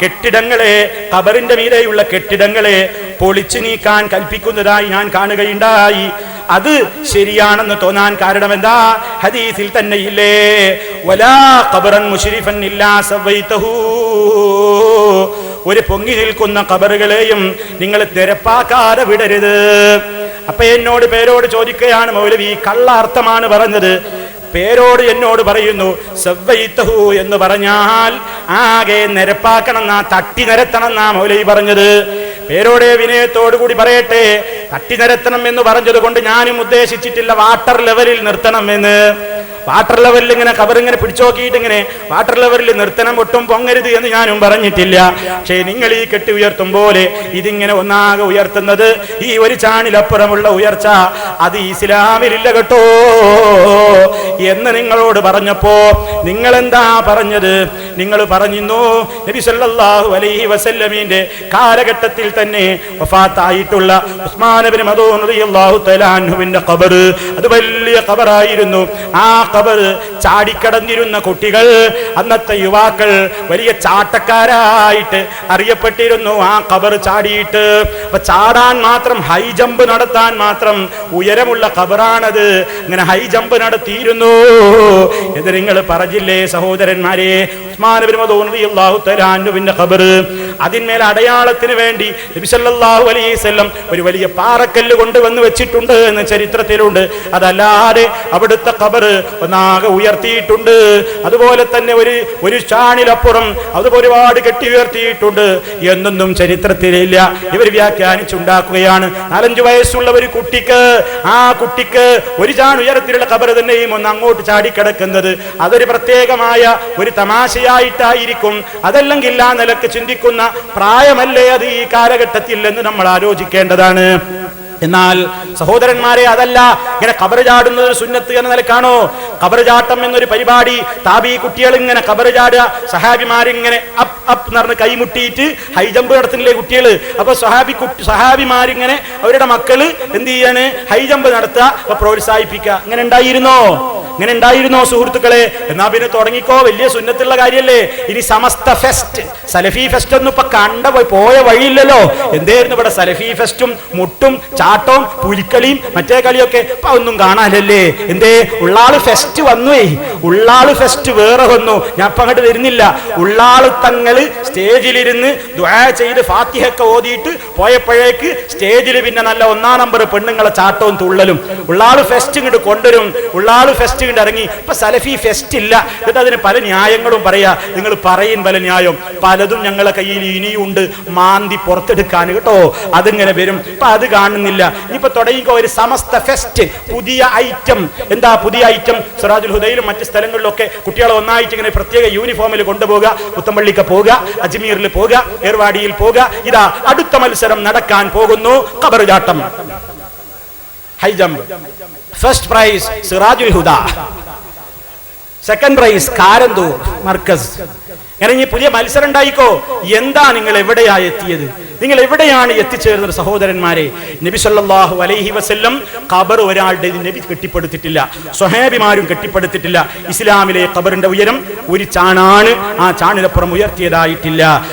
കെട്ടിടങ്ങളെ കബറിന്റെ മീതെയുള്ള കെട്ടിടങ്ങളെ പൊളിച്ചു നീക്കാൻ കൽപ്പിക്കുന്നതായി ഞാൻ കാണുകയുണ്ടായി. അത് ശരിയാണെന്ന് തോന്നാൻ കാരണം എന്താ ഹദീസിൽ തന്നെ ഇല്ലേ വലാ കബറൻ മുഷരിഫൻ ഇല്ലാ ഒരു പൊങ്ങി നിൽക്കുന്ന കബറുകളെയും നിങ്ങൾ നിരപ്പാക്കാതെ വിടരുത്. അപ്പൊ എന്നോട് പേരോട് ചോദിക്കുകയാണ് മൗലവി കള്ള അർത്ഥമാണ് പറഞ്ഞത്. പേരോട് എന്നോട് പറയുന്നു സവ്വൈത്തഹു എന്ന് പറഞ്ഞാൽ ആകെ നിരപ്പാക്കണം എന്നാ തട്ടി നിരത്തണം എന്നാ മൗലൈ പറഞ്ഞത്. പേരോടെ വിനയത്തോടു കൂടി പറയട്ടെ തട്ടി നിരത്തണം എന്ന് പറഞ്ഞത് കൊണ്ട് ഞാനും ഉദ്ദേശിച്ചിട്ടില്ല വാട്ടർ ലെവലിൽ നിർത്തണം എന്ന്. വാട്ടർ ലെവലിൽ ഇങ്ങനെ കവർ ഇങ്ങനെ പിടിച്ചോക്കിയിട്ട് ഇങ്ങനെ വാട്ടർ ലെവലിൽ നിർത്തണം ഒട്ടും പൊങ്ങരുത് എന്ന് ഞാനും പറഞ്ഞിട്ടില്ല. പക്ഷേ നിങ്ങൾ ഈ കെട്ടി ഉയർത്തും പോലെ ഇതിങ്ങനെ ഒന്നാകെ ഉയർത്തുന്നത് ഈ ഒരു ചാണിലപ്പുറമുള്ള ഉയർച്ച അത് ഇസ്ലാമിലില്ല കേട്ടോ. എന്ന് നിങ്ങളോട് പറഞ്ഞപ്പോ നിങ്ങൾ എന്താ പറഞ്ഞത്? നിങ്ങൾ പറഞ്ഞിരുന്നു നബി സല്ലല്ലാഹു അലൈഹി വസല്ലമീന്റെ കാലഘട്ടത്തിൽ തന്നെ വഫാത്തായിട്ടുള്ള ഉസ്മാൻ ഇബ്നു മദൂൻ റളിയല്ലാഹു തആല അൻഹുവിന്റെ ഖബർ. അത് വലിയ ഖബറായിരുന്നു. ആ ഖബർ ചാടിക്കടന്നിരുന്ന കുട്ടികൾ അന്നത്തെ യുവാക്കൾ വലിയ ചാട്ടക്കാരായിട്ട് അറിയപ്പെട്ടിരുന്നു ആ ഖബർ ചാടിയിട്ട്. അപ്പൊ ചാടാൻ മാത്രം ഹൈ ജമ്പ് നടത്താൻ മാത്രം ഉയരമുള്ള ഖബറാണത്. അങ്ങനെ ഹൈ ജമ്പ് നടത്തിയിരുന്നു. എന്ന് നിങ്ങൾ പറഞ്ഞില്ലേ സഹോദരന്മാരെ? ഉസ്മാൻ ഇബ്നു മദൂൻ തആല ഖബർ അതിന്മേൽ അടയാളത്തിന് വേണ്ടി നബിസല്ലാഹു വസല്ലം ഒരു വലിയ പാറക്കല്ല് കൊണ്ടുവന്ന് വെച്ചിട്ടുണ്ട് എന്ന് ചരിത്രത്തിലുണ്ട്. അതല്ലാതെ അവിടുത്തെ ഖബർ ഒന്നാകെ ഉയർത്തിയിട്ടുണ്ട്. അതുപോലെ തന്നെ ഒരു ഒരു ചാണിലപ്പുറം അതുപോലെ ഒരുപാട് കെട്ടി ഉയർത്തിയിട്ടുണ്ട് എന്നൊന്നും ചരിത്രത്തിലില്ല. ഇവർ വ്യാഖ്യാനിച്ചുണ്ടാക്കുകയാണ്. നാലഞ്ചു വയസ്സുള്ള ഒരു കുട്ടിക്ക് ആ കുട്ടിക്ക് ഒരു ചാൺ ഉയരത്തിലുള്ള ഖബർ തന്നെയും ഒന്ന് അങ്ങോട്ട് ചാടിക്കിടക്കുന്നത് അതൊരു പ്രത്യേകമായ ഒരു തമാശയായിട്ടായിരിക്കും. അതല്ലെങ്കിൽ ആ നിലയ്ക്ക് ചിന്തിക്കുന്ന പ്രായമല്ലേ അത് ഈ കാലഘട്ടത്തിൽ എന്ന് നമ്മൾ ആലോചിക്കേണ്ടതാണ്. എന്നാൽ സഹോദരന്മാരെ അതല്ല ഇങ്ങനെ കബറ് ചാടുന്നത് സുന്നത്ത് എന്ന നിലക്കാണോ? കബറ് ചാട്ടം എന്നൊരു പരിപാടി താബി കുട്ടികൾ ഇങ്ങനെ കബറ് ചാടുക സഹാബിമാരിങ്ങനെ അപ് അപ് എന്ന് പറഞ്ഞ് കൈമുട്ടിയിട്ട് ഹൈജമ്പ് നടത്തുന്നില്ലേ കുട്ടികൾ അപ്പൊ സഹാബി കുട്ടി സഹാബിമാരിങ്ങനെ അവരുടെ മക്കൾ എന്ത് ചെയ്യാണ്? ഹൈ ജമ്പ് നടത്തുക അപ്പൊ പ്രോത്സാഹിപ്പിക്കുക. ഇങ്ങനെ ഉണ്ടായിരുന്നോ? ഇങ്ങനെ ഉണ്ടായിരുന്നോ സുഹൃത്തുക്കളെ? എന്നാ പിന്നെ തുടങ്ങിക്കോ വലിയ സുന്നത്തുള്ള കാര്യല്ലേ? ഇനി സമസ്ത ഫെസ്റ്റ്. സലഫി ഫെസ്റ്റ് ഒന്നും ഇപ്പൊ കണ്ട പോയി പോയ വഴിയില്ലല്ലോ. എന്തായിരുന്നു ഇവിടെ സലഫി ഫെസ്റ്റും മുട്ടും ചാട്ടവും പുലിക്കളിയും മറ്റേ കളിയൊക്കെ? ഇപ്പൊ ഒന്നും കാണാനല്ലേ എന്തേ ഉള്ളാൾ ഫെസ്റ്റ് വന്നുവേ ഉള്ളാൾ ഫെസ്റ്റ് വേറെ വന്നു. ഞാൻ ഇപ്പൊ അങ്ങോട്ട് വരുന്നില്ല. ഉള്ളാൾ തങ്ങൾ സ്റ്റേജിലിരുന്ന് ദ്വാ ചെയ്ത് ഫാത്തിഹൊക്കെ ഓതിയിട്ട് പോയപ്പോഴേക്ക് സ്റ്റേജിൽ പിന്നെ നല്ല ഒന്നാം നമ്പർ പെണ്ണുങ്ങളെ ചാട്ടവും തുള്ളലും. ഉള്ളാൾ ഫെസ്റ്റ് ഇങ്ങോട്ട് കൊണ്ടുവരും. ഉള്ളാൾ ഫെസ്റ്റ് ഇങ്ങോട്ട് ഇറങ്ങി. ഇപ്പൊ സലഫി ഫെസ്റ്റ് ഇല്ല. എന്നിട്ട് അതിന് പല ന്യായങ്ങളും പറയാ. നിങ്ങൾ പറയും പല ന്യായം. പലതും ഞങ്ങളെ കയ്യിൽ ഇനിയുണ്ട്. മാന്തി പുറത്തെടുക്കാൻ കേട്ടോ. അതിങ്ങനെ വരും. ഇപ്പൊ അത് കാണുന്നില്ല. ഇപ്പൊ തുടങ്ങിക്കോ ഒരു സമസ്ത ഫെസ്റ്റ് പുതിയ ഐറ്റം എന്താ പുതിയ ഐറ്റം സിറാജുൽ ഹുദയിലും മറ്റ് സ്ഥലങ്ങളിലൊക്കെ കുട്ടികളെ ഒന്നായിട്ട് ഇങ്ങനെ പ്രത്യേക യൂണിഫോമിൽ കൊണ്ടുപോകുക പുത്തമ്പള്ളിക്ക് പോകുക അജ്മീറിൽ പോകുക ഏർവാടിയിൽ പോകുക ഇതാ അടുത്ത മത്സരം നടക്കാൻ പോകുന്നു. കബറുചാട്ടം high jump. First prize Sirajul Huda. Second prize Karanthur Markaz. അങ്ങനെ പുതിയ മത്സരം ഉണ്ടായിക്കോ? എന്താ നിങ്ങൾ എവിടെയാ എത്തിയത്? നിങ്ങൾ എവിടെയാണ് എത്തിച്ചേർന്നത് സഹോദരന്മാരെ? നബി സല്ലാഹു അലൈഹി വസ്ല്ലം ഖബർ ഒരാളുടെ നബി കെട്ടിപ്പടുത്തിട്ടില്ല. സ്വഹേബിമാരും കെട്ടിപ്പടുത്തിട്ടില്ല. ഇസ്ലാമിലെ ഖബറിന്റെ ഉയരം ഒരു ചാണാണ്. ആ ചാണിലപ്പുറം ഉയർത്തിയതായിട്ടില്ല.